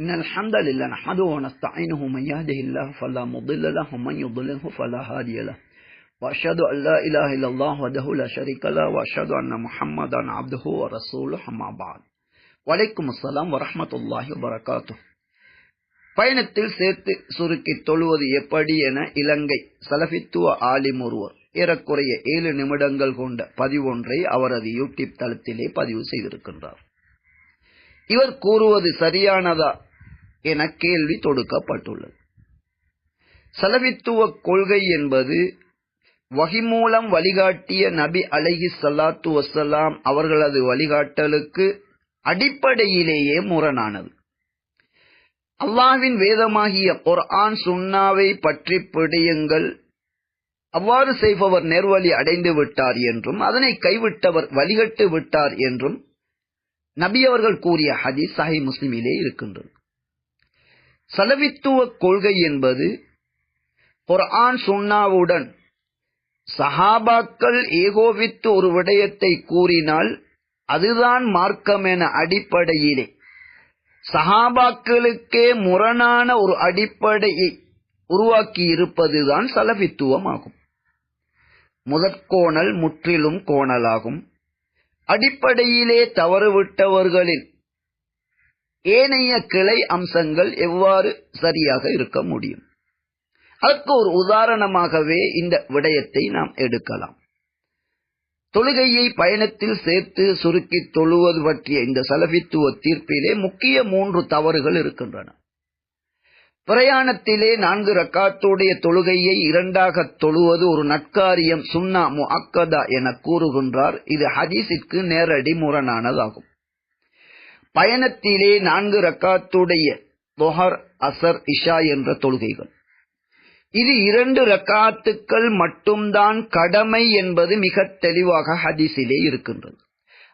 إن الحمد لله نحمده ونستعينه من يهده الله فلا مضل له ومن يضلله فلا هادي له. وأشهد أن لا إله إلا الله وحده لا شريك له وأشهد أن محمدا عبده ورسوله أما بعد. வலைக்கும் அஸ்லாம் வரமத்துல்லாஹி வரகாத்து பயணத்தில் சேர்த்து சுருக்கி தொழுவது எப்படி என இலங்கை சலஃபித்துவ ஆலிம் ஒருவர் ஏறக்குறைய ஏழு நிமிடங்கள் கொண்ட பதிவொன்றை அவரது யூடியூப் தளத்திலே பதிவு செய்திருக்கின்றார். இவர் கூறுவது சரியானதா என கேள்வி தொடுக்கப்பட்டுள்ளது. சலவித்துவ கொள்கை என்பது வகி மூலம் வழிகாட்டிய நபி அலஹி சல்லாத்து வசலாம் அவர்களது வழிகாட்டலுக்கு அடிப்படையிலேயே முரணானது. அல்லாவின் வேதமாகிய குர்ஆன் சுன்னாவை பற்றி பிடியுங்கள். அவ்வாறு செய்பவர் நேர்வழி அடைந்து விட்டார் என்றும் அதனை கைவிட்டவர் வழிகட்டு விட்டார் என்றும் நபி அவர்கள் கூறிய ஹதீஸ் சாஹி முஸ்லிமிலே இருக்கின்றது. சலவித்துவ கொள்கை என்பது குர்ஆன் சுண்ணாவுடன் சஹாபாக்கள் ஏகோவித்து ஒரு விடயத்தை கூறினால் அதுதான் மார்க்கம் என அடிப்படையிலே. சஹாபாக்களுக்கே முரணான ஒரு அடிப்படையை உருவாக்கி இருப்பதுதான் சலபித்துவம் ஆகும் முதற்கோணல் முற்றிலும் கோணலாகும். அடிப்படையிலே தவறுவிட்டவர்களின் ஏனைய கிளை அம்சங்கள் எவ்வாறு சரியாக இருக்க முடியும்? அதற்கு ஒரு உதாரணமாகவே இந்த விடயத்தை நாம் எடுக்கலாம். தொழுகையை பயணத்தில் சேர்த்து சுருக்கி தொழுவது பற்றிய இந்த சலபித்துவ தீர்ப்பிலே முக்கிய மூன்று தவறுகள் இருக்கின்றன. பிரயாணத்திலே நான்கு ரக்காத்துடைய தொழுகையை இரண்டாக தொழுவது ஒரு நட்காரியம் சுன்னா முஅக்கதா என கூறுகின்றார். இது ஹதீஸிற்கு நேரடி முரணானதாகும். பயணத்திலே நான்கு ரக்காத்துடைய தொஹர் அசர் இஷா என்ற தொழுகைகள். இது இரண்டு ரக்காத்துக்கள் மட்டும்தான் கடமை என்பது மிக தெளிவாக ஹதீஸிலே இருக்கின்றது.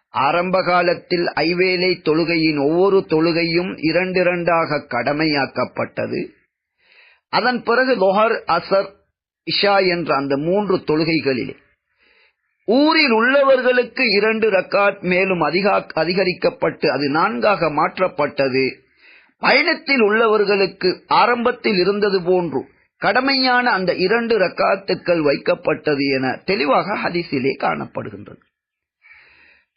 ஆரம்ப காலத்தில் ஐவேலை தொழுகையின் ஒவ்வொரு தொழுகையும் இரண்டிரண்டாக கடமையாக்கப்பட்டது. அதன் பிறகு லொஹர் அசர் இஷா என்ற அந்த மூன்று தொழுகைகளிலே ஊரில் உள்ளவர்களுக்கு இரண்டு ரக்காத் மேலும் அதிகா அதிகரிக்கப்பட்டு அது நான்காக மாற்றப்பட்டது. பயணத்தில் உள்ளவர்களுக்கு ஆரம்பத்தில் இருந்தது போன்று கடமையான அந்த இரண்டு ரக்காத்துக்கள் வைக்கப்பட்டது என தெளிவாக ஹதிசிலே காணப்படுகின்றது.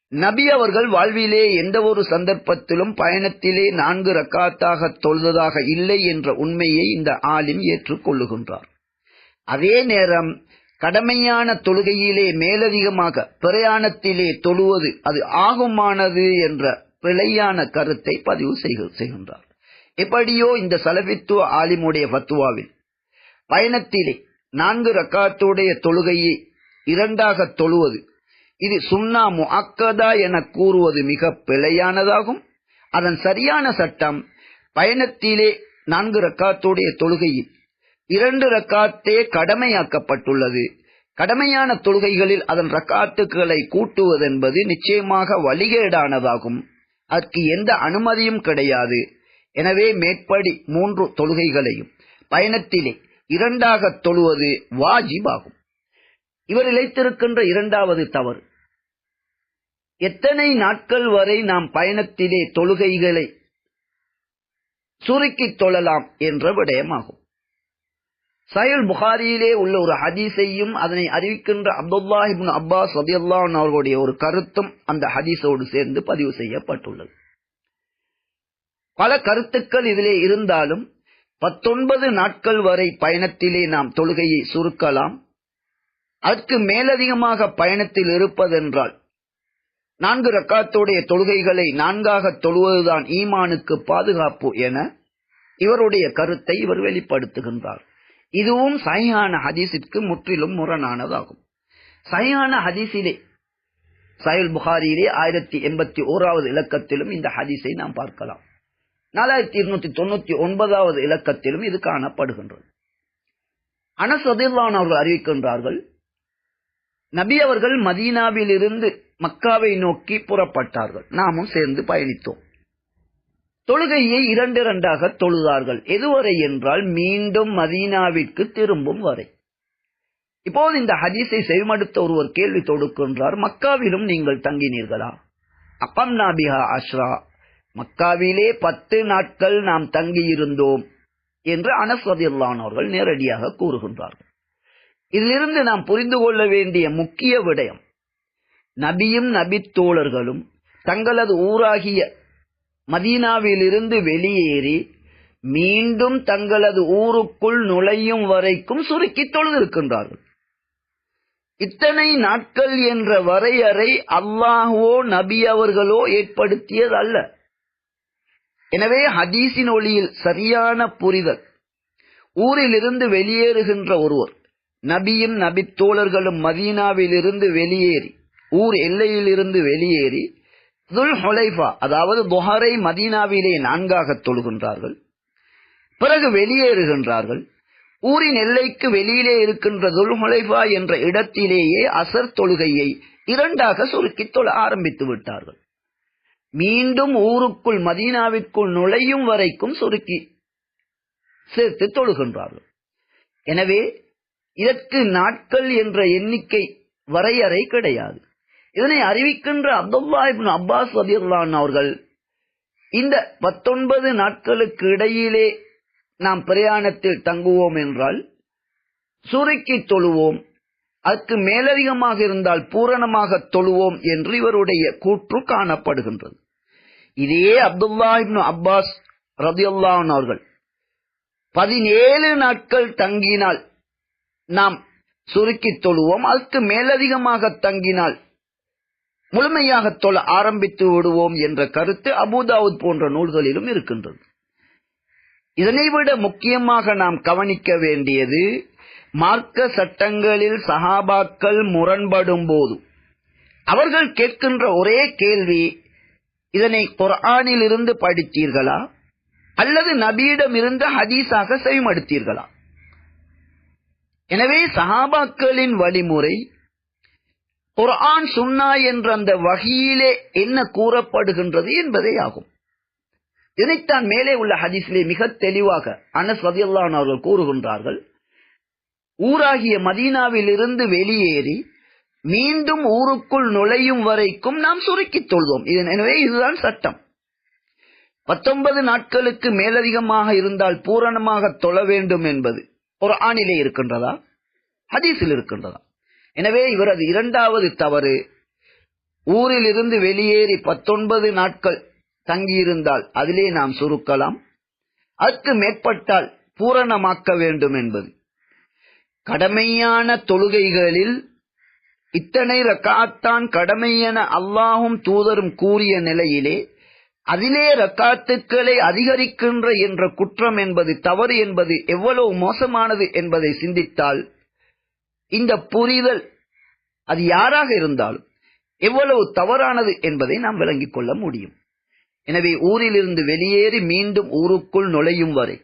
நபி அவர்கள் வாழ்விலே எந்த ஒரு சந்தர்ப்பத்திலும் பயணத்திலே நான்கு ரக்காத்தாக தொழுததாக இல்லை என்ற உண்மையை இந்த ஆலிம் ஏற்றுக்கொள்ளுகின்றார். அதே நேரம் கடமையான தொழுகையிலே மேலதிகமாக பிரயாணத்திலே தொழுவது அது ஆகுமானது என்ற பிழையான கருத்தை பதிவு செய்கின்றார். எப்படியோ இந்த சலபித்துவ ஆலிமுடைய பத்துவாவில் பயணத்திலே நான்கு ரக்காத்துடைய தொழுகையை இரண்டாக தொழுவது இது சுன்னா முஅக்கதா என கூறுவது மிக பிழையானதாகும். அதன் சரியான சட்டம் பயணத்திலே நான்கு ரக்காத்துடைய தொழுகையில் இரண்டு ரக்காத்தே கடமையாக்கப்பட்டுள்ளது. கடமையான தொழுகைகளில் அதன் ரக்காத்துக்களை கூட்டுவதென்பது நிச்சயமாக வழிகேடானதாகும். அதற்கு எந்த அனுமதியும் கிடையாது. எனவே மேற்படி மூன்று தொழுகைகளையும் பயணத்திலே இரண்டாக தொழுவது வாஜிபாகும். இவர் இழைத்திருக்கின்ற இரண்டாவது தவறு. எத்தனை நாட்கள் வரை நாம் பயணத்திலே தொழுகைகளை சுருக்கி தொழலாம் என்ற விடயமாகும். சயல் புகாரியிலே உள்ள ஒரு ஹதீஸையும் அதனை அறிவிக்கின்ற அப்துல்லாஹிபின் அப்பாஸ் ரதியுல்லான் அவர்களுடைய ஒரு கருத்தும் அந்த ஹதீஸோடு சேர்ந்து பதிவு செய்யப்பட்டுள்ளது. பல கருத்துக்கள் இதிலே இருந்தாலும் பத்தொன்பது நாட்கள் வரை பயணத்திலே நாம் தொழுகையை சுருக்கலாம். அதற்கு மேலதிகமாக பயணத்தில் இருப்பதென்றால் நான்கு ரக்காத்துடைய தொழுகைகளை நான்காக தொழுவதுதான் ஈமானுக்கு பாதுகாப்பு என இவருடைய கருத்தை இவர் வெளிப்படுத்துகின்றார். இதுவும் சையான ஹதீஸிற்கு முற்றிலும் முரணானதாகும். சையான ஹதீஸிலே சயல் புகாரியிலே ஆயிரத்தி எண்பத்தி ஓராவது இலக்கத்திலும் இந்த ஹதீஸை நாம் பார்க்கலாம். நாலாயிரத்தி இருநூத்தி தொண்ணூத்தி ஒன்பதாவது இலக்கத்திலும் இது காணப்படுகின்றது. அனசதில்லான் அவர்கள் அறிவிக்கின்றார்கள் நபி அவர்கள் மதீனாவில் இருந்து மக்காவை நோக்கி புறப்பட்டார்கள். நாமும் சேர்ந்து பயணித்தோம். தொழுகையை இரண்டு இரண்டாக தொழுதார்கள். எதுவரை என்றால் மீண்டும் மதீனாவிற்கு திரும்பும் வரை. இப்போது இந்த ஹதீஸை செவிமடுத்த ஒருவர் கேள்வி தொடுக்கின்றார் மக்காவிலும் நீங்கள் தங்கினீர்களா? அப்பம் நாபிகா அஷ்ரா. மக்காவிலே பத்து நாட்கள் நாம் தங்கியிருந்தோம் என்று அனஸ்வதில்லானவர்கள் நேரடியாக கூறுகின்றார்கள். இதிலிருந்து நாம் புரிந்து கொள்ள வேண்டிய முக்கிய விடயம் நபியும் நபித்தோழர்களும் தங்களது ஊராகிய மதீனாவிலிருந்து வெளியேறி மீண்டும் தங்களது ஊருக்குள் நுழையும் வரைக்கும் சுருக்கி தொழுதிருக்கின்றார்கள். இத்தனை நாட்கள் என்ற வரையறை அல்லாஹுவோ நபி அவர்களோ ஏற்படுத்தியது அல்ல எனவே ஹதீஸின் ஒளியில் சரியான புரிதல். ஊரிலிருந்து வெளியேறுகின்ற ஒருவர் நபியும் நபித்தோழர்களும் மதீனாவிலிருந்து வெளியேறி ஊர் எல்லையிலிருந்து வெளியேறி ஹொலைஃபா அதாவது புகாரை மதீனாவிலே நான்காக தொழுகின்றார்கள் பிறகு வெளியேறுகின்றார்கள் ஊரின் எல்லைக்கு வெளியிலே இருக்கின்ற துல்ஹொலைஃபா என்ற இடத்திலேயே அசர் தொழுகையை இரண்டாக சுருக்கி தொழ ஆரம்பித்து விட்டார்கள். மீண்டும் ஊருக்குள் மதீனாவிற்குள் நுழையும் வரைக்கும் சுருக்கி சேர்த்து தொழுகின்றார்கள். எனவே இதற்கு நாட்கள் என்ற எண்ணிக்கை வரையறை கிடையாது. இதனை அறிவிக்கின்ற அப்துல்லா இப்னு அப்பாஸ் ரதியுல்லான் அவர்கள் இந்த பத்தொன்பது நாட்களுக்கு இடையிலே நாம் பிரயாணத்தில் தங்குவோம் என்றால் சூறைக்கு தொழுவோம் அதற்கு மேலதிகமாக இருந்தால் பூரணமாக தொழுவோம் என்று இவருடைய கூற்று காணப்படுகின்றது. இதே அப்துல்லா இப்னு அப்பாஸ் ரதியுல்லான் அவர்கள் பதினேழு நாட்கள் தங்கினால் நாம் சுருக்கி தொழுவோம் அதற்கு மேலதிகமாக தங்கினால் முழுமையாக தொழ ஆரம்பித்து விடுவோம் என்ற கருத்து அபுதாவுத் போன்ற நூல்களிலும் இருக்கின்றது. இதனை விட முக்கியமாக நாம் கவனிக்க வேண்டியது மார்க்க சட்டங்களில் சஹாபாக்கள் முரண்படும் போது அவர்கள் கேட்கின்ற ஒரே கேள்வி இதனை குரானில் இருந்து படித்தீர்களா? அல்லது நபியிடம் இருந்து ஹதீஸாக செவிமடுத்தீர்களா எனவே சஹாபாக்களின் வழிமுறை குர்ஆன் சுன்னா என்ற அந்த வகையிலே என்ன கூறப்படுகின்றது என்பதே ஆகும். இதைத்தான் மேலே உள்ள ஹதீஸிலே மிக தெளிவாக அனஸ் ரதியல்லான் அவர்கள் கூறுகின்றார்கள். ஊராகிய மதீனாவில் இருந்து வெளியேறி மீண்டும் ஊருக்குள் நுழையும் வரைக்கும் நாம் சுருக்கித் தொழுவோம் எனவே இதுதான் சட்டம். பத்தொன்பது நாட்களுக்கு மேலதிகமாக இருந்தால் பூரணமாக தொழ வேண்டும் என்பது ஒரு ஆணிலே இருக்கின்றதா? ஹதீஸில் இருக்கின்றதா? எனவே இவரது இரண்டாவது தவறு ஊரில் இருந்து வெளியேறி பத்தொன்பது நாட்கள் தங்கியிருந்தால் அதிலே நாம் சுருக்கலாம். அதற்கு மேற்பட்டால் பூரணமாக்க வேண்டும் என்பது. கடமையான தொழுகைகளில் இத்தனை ரக்காத்தான் கடமை என அல்லாஹும் தூதரும் கூறிய நிலையிலே அதிலே ரக்காத்துக்களை அதிகரிக்கின்ற என்ற குற்றம் என்பது தவறு என்பது எவ்வளவு மோசமானது என்பதை சிந்தித்தால் இந்த புரிதல் அது யாராக இருந்தாலும் எவ்வளவு தவறானது என்பதை நாம் விளங்கிக் கொள்ள முடியும். எனவே ஊரிலிருந்து வெளியேறி மீண்டும் ஊருக்குள் நுழையும் வரை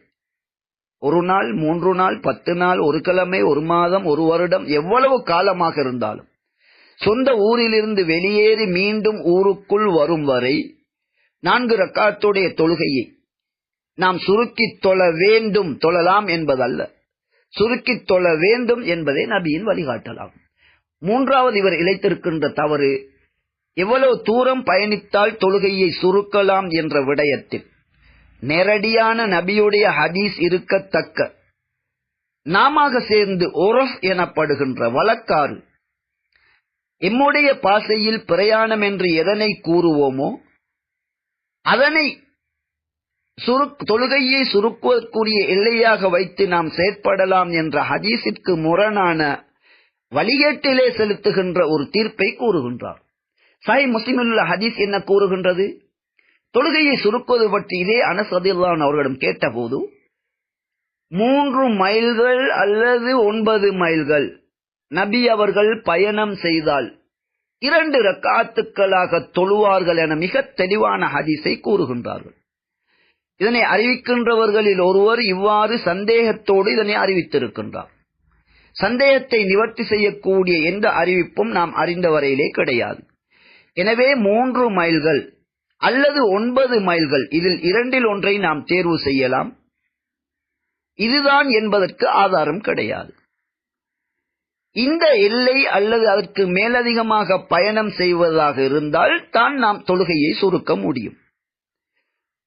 ஒரு நாள் மூன்று நாள் பத்து நாள் ஒரு கிழமை ஒரு மாதம் ஒரு வருடம் எவ்வளவு காலமாக இருந்தாலும் சொந்த ஊரிலிருந்து வெளியேறி மீண்டும் ஊருக்குள் வரும் வரை நான்கு ரக்காத்துடைய தொழுகையை நாம் சுருக்கி தொழ வேண்டும் தொழலாம் என்பதல்ல. சுருக்கித் தொழ வேண்டும் என்பதை நபியின் வழிகாட்டலாம் மூன்றாவது இவர் இழைத்திருக்கின்ற தவறு எவ்வளவு தூரம் பயணித்தால் தொழுகையை சுருக்கலாம் என்ற விடயத்தில். நேரடியான நபியுடைய ஹதீஸ் இருக்கத்தக்க. நாம சேர்ந்து ஒரஃப் எனப்படுகின்ற வழக்காறு எம்முடைய பாசையில் பிரயாணம் என்று எதனை கூறுவோமோ அதனை தொழுகையை சுருக்குவதற்குரிய எல்லையாக வைத்து நாம் செயற்படலாம் என்ற ஹதீஸிற்கு முரணான வழிகேட்டிலே செலுத்துகின்ற ஒரு தீர்ப்பை கூறுகின்றார். சாய் முஸ்லிமில் ஹதீஸ் என்ன கூறுகின்றது? தொழுகையை சுருக்குவது பற்றி இதே அனசதில்லான் அவர்களிடம் கேட்டபோது மூன்று மைல்கள் அல்லது ஒன்பது மைல்கள்? நபி அவர்கள் பயணம் செய்தால் இரண்டு ரக்காத்துக்களாக தொழுவார்கள் என மிக தெளிவான ஹதீஸை கூறுகின்றார்கள். இதனை அறிவிக்கின்றவர்களில் ஒருவர் இவ்வாறு சந்தேகத்தோடு இதனை அறிவித்திருக்கின்றார். சந்தேகத்தை நிவர்த்தி செய்யக்கூடிய எந்த அறிவிப்பும் நாம் அறிந்த வரையிலே கிடையாது. எனவே மூன்று மைல்கள் அல்லது ஒன்பது மைல்கள் இதில் இரண்டில் ஒன்றை நாம் தேர்வு செய்யலாம். இதுதான் என்பதற்கு ஆதாரம் கிடையாது. இந்த எல்லை அல்லது அதற்கு மேலதிகமாக பயணம் செய்வதாக இருந்தால் தான் நாம் தொழுகையை சுருக்க முடியும்.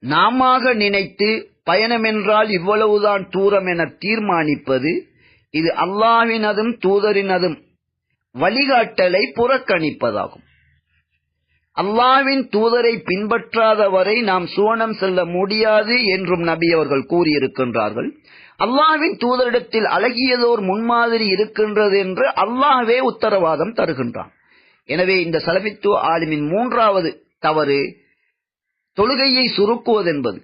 நாம நினைத்து பயணமென்றால் இவ்வளவுதான் தூரம் என தீர்மானிப்பது இது அல்லாவினதும் தூதரினதும் வழிகாட்டலை புறக்கணிப்பதாகும். அல்லாவின் தூதரை பின்பற்றாதவரை நாம் சுவனம் செல்ல முடியாது என்றும் நபி அவர்கள் கூறியிருக்கின்றார்கள். அல்லாவின் தூதரிடத்தில் அழகியதோர் முன்மாதிரி இருக்கின்றது என்று அல்லாஹ்வே உத்தரவாதம் தருகின்றான். எனவே இந்த சலபித்துவ ஆலிமின் மூன்றாவது தவறு தொழுகையை சுருக்குவதென்பது.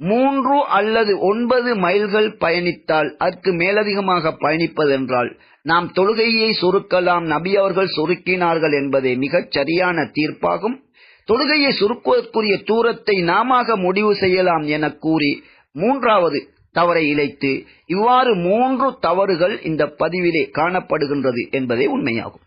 மூன்று அல்லது ஒன்பது மைல்கள் பயணித்தால் அதற்கு மேலதிகமாக பயணிப்பதென்றால் நாம் தொழுகையை சுருக்கலாம் நபி அவர்கள் சுருக்கினார்கள் என்பதே மிகச் சரியான தீர்ப்பாகும். தொழுகையை சுருக்குவதற்குரிய தூரத்தை நாம முடிவு செய்யலாம் என கூறி மூன்றாவது தவறை இழைத்து இவ்வாறு மூன்று தவறுகள் இந்த பதிவிலே காணப்படுகின்றது என்பதே உண்மையாகும்.